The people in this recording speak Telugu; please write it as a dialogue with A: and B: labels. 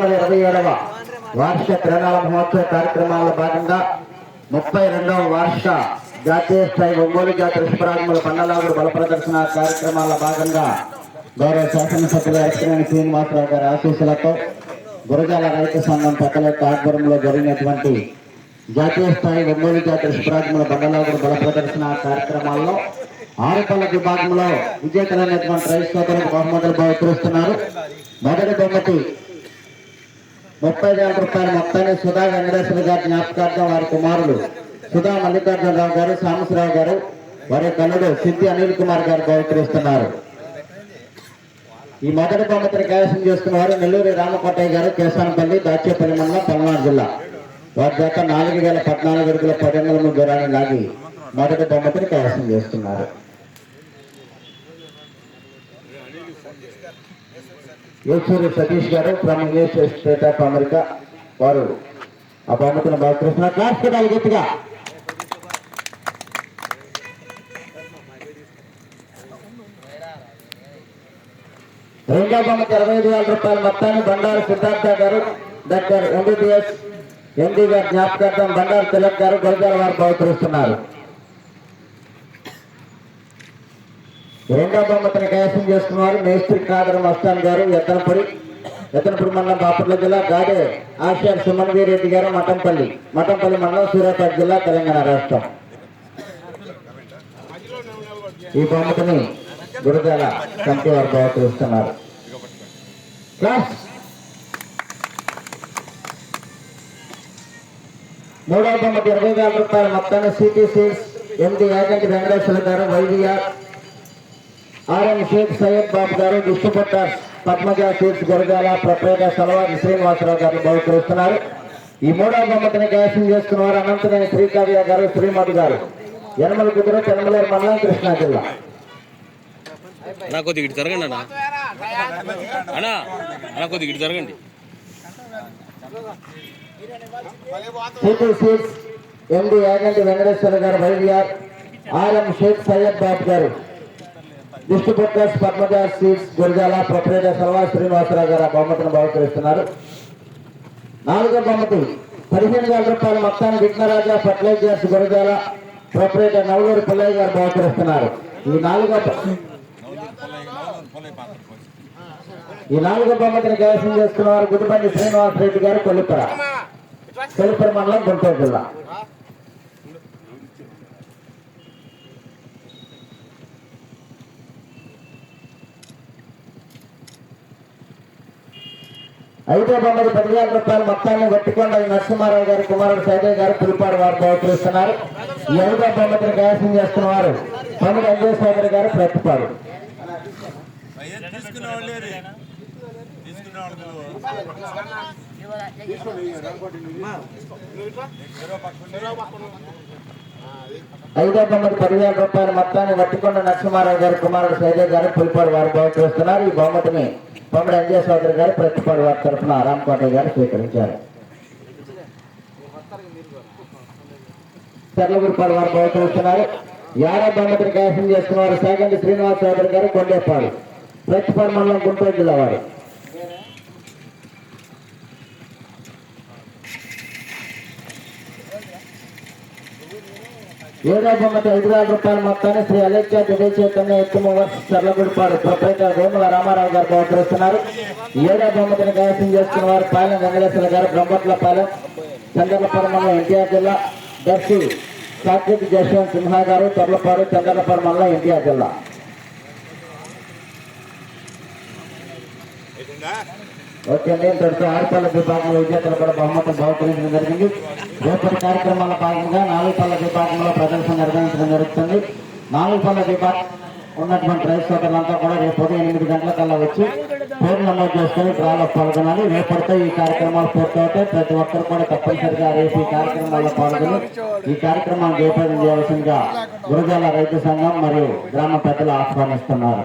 A: వందల ఇరవై ఏడవ వార్షిక తిరణాల మహోత్సవ కార్యక్రమాల్లో భాగంగా ముప్పై రెండవ వార్షిక జాతీయ స్థాయి ఒంగోలు జాతి ఋషభరాజముల పండలాగుడు బల ప్రదర్శన కార్యక్రమాల్లో భాగంగా గౌరవ శాసనసభ్యులు ఎస్కేని శ్రీనివాసరావు గారి ఆశీస్సులతో గురజాల రైతు సంఘం పెద్దల యొక్క ఆధ్వర్యంలో జరిగినటువంటి జాతీయ స్థాయి ఒంగోలు జాతి ఋషభరాజముల బండలాగుడు బల ప్రదర్శన కార్యక్రమాల్లో ఆరుపల్ల విభాగంలో విజేతలైనటువంటి రైతు సోదరులకు బహుమతులు బహుకరిస్తున్నారు మొదటి బహుమతి ముప్పై వేల రూపాయల మొత్తాన్ని సుధా వెంకటేశ్వర గారి జ్ఞాపకార్థం వారి కుమారులు సుధా మల్లికార్జునరావు గారు సామసరావు గారు వారి కన్నుడు సిద్ధి అనిల్ కుమార్ గారు బహుకరిస్తున్నారు. ఈ మొదటి బహుమతిని కైవసం చేసుకున్న వారు నెల్లూరి రామకోటయ్య గారు కేశానపల్లి దాచేపల్లి మండలం పల్నాడు జిల్లా. వారి చేత నాలుగు వేల పద్నాలుగు అడుగుల పదెంగుల దూరాన్ని లాగి మొదటి బహుమతిని కైవసం చేస్తున్నారు Yechury Satish garu from English state of America వారు ఆ బహుమతిని బహుకరిస్తున్నారు క్లాస్ కదా గట్టిగా రెండో బొమ్మకి ఇరవై ఐదు వేల రూపాయల మొత్తాన్ని బండారు సిద్ధార్థ గారు డాక్టర్ ఎంబీబీఎస్ ఎండి గారు జ్ఞాపకార్థం బండారు తిలక్ గారు గురజాల వారు బహుకరిస్తున్నారు రెండో బొమ్మతని కైవసం చేసుకున్నారు మేస్త్రి కాదర మస్తాన్ గారు ఎత్తనపడి ఎత్తనపడి మండలం బాపట్ల జిల్లా గాడే ఆశర్ సుమన్ రెడ్డి గారు మఠంపల్లి. మఠంపల్లి మండలం సూర్యాపేట జిల్లా తెలంగాణ రాష్ట్రం. ఈ బొమ్మతని గురజాల కమిటీ వారు బహుకరిస్తున్నారు. క్లాస్ మూడవ బొమ్మకి ఇరవై వేల రూపాయల మొత్తాన్ని city seals MD agent Venkateswara garu YVR RM Sheikh Syed Babu garu విష్ణుపట్ట Padmaja seats Gurazala proprietor సలవారి శ్రీనివాసరావు గారు బహుకరిస్తున్నారు. ఈ మూడవ బొమ్మతిని కైవసం చేసుకున్న వారు అనంతనేని శ్రీకావ్య గారు శ్రీమతి గారు. యనమల కుదురు తెనమలేరు మండలం కృష్ణా జిల్లా.
B: అన్నా కొద్దిగా ఇటు జరగండి అన్న. అన్నా అన్నా కొద్దిగా ఇటు జరగండి.
A: MD agent Venkateswara garu YVR RM Sheikh Syed Babu garu. Distributors Padmaja seeds Gurazala proprietor సర్వా Srinivasarao గారు ఆ బహుమతిని బహుకరిస్తున్నారు. నాలుగో బహుమతి పదిహేను వేల రూపాయల మొత్తాన్ని విఘ్నరాజ ఫర్టిలైజర్స్ గురజాల ప్రొపరేటర్ నవలూరు పుల్లయ్య గారు బహుకరిస్తున్నారు. ఈ నాలుగో ఈ నాలుగో బహుమతిని కైవసం చేసుకున్న వారు గుడిపల్లి శ్రీనివాసరెడ్డి గారు కొల్లిపర. కొల్లిపర మండలం గుంటూరు జిల్లా. ఐదో బొమ్మది పదివేల రూపాయలు మొత్తాన్ని వట్టికొండ నరసింహారావు గారు కుమారుడు సైదయ్య గారు పులిపాడు వారు బహుకరిస్తున్నారు. ఈ ఐదో బొమ్మతిని కైవసం చేస్తున్న వారు పండుగ అంజయ్ సోదరి గారు ప్రతిపాడు. ఐదో బొమ్మది పదివేల రూపాయల మొత్తాన్ని వట్టికొండ నరసింహారావు గారు కుమారుడు సైదయ్య గారు పులిపాడు వారు బహుకరిస్తున్నారు. ఈ బహుమతిని పండుగ అంజయ్ సోదరి గారు ప్రతిపాడు వారి తరఫున రామకోటయ్య గారు స్వీకరించారు. చర్లగురిపాడు వారు బహుకరిస్తున్నారు. యారా బహుమతిని చేస్తున్న చేస్తున్నారు సేగండి శ్రీనివాస్ చౌదరి గారు కొండేపాడు. ప్రతిపాడు మండలం గుంటూరు జిల్లా వారు. ఏడో బొమ్మతి ఐదు వేల రూపాయల మొత్తాన్ని శ్రీ అలెక్సా విజయ చైతన్య ఎక్కువ వర్క్స్ చర్లగుడిపాడు ప్రొపరేటర్ వేముల రామారావు గారు బహుకరిస్తున్నారు. ఏడో బొమ్మతిని కైవసం చేస్తున్న వారు పాలెం వెంకటేశ్వర గారు బ్రహ్మట్ల పాలెం చంద్రపురం ఎన్టీఆర్ జిల్లా దర్శి సాత్విక్ జశ్వంత్ సింహా గారు తొర్లపాడు చంద్రపురం ఎన్టీఆర్ జిల్లా. ఓకే ఇంతటితో ఆరుపల్ల విభాగంలో విజేతలు కూడా బహుమతులు బహుకరించడం జరిగింది. రేపటి కార్యక్రమాల భాగంగా నాలుగు పల్ల విభాగంలో ప్రదర్శన నిర్వహించడం జరుగుతుంది. నాలుగు పల్ల విభాగం ఉన్నటువంటి రైస్ సోదరులంతా కూడా రేపు ఉదయం ఎనిమిది గంటల కల్లా వచ్చి పేరు నమోదు చేసుకుని డ్రాలో పాల్గొనాలి. రేపటితో ఈ కార్యక్రమాలు పూర్తవుతాయి. ప్రతి ఒక్కరు కూడా తప్పనిసరిగా రేపు ఈ కార్యక్రమాల్లో పాల్గొని ఈ కార్యక్రమాన్ని జయప్రదం చేయవలసిందిగా గురజాల రైతు సంఘం మరియు గ్రామ పెద్దలు ఆహ్వానిస్తున్నారు.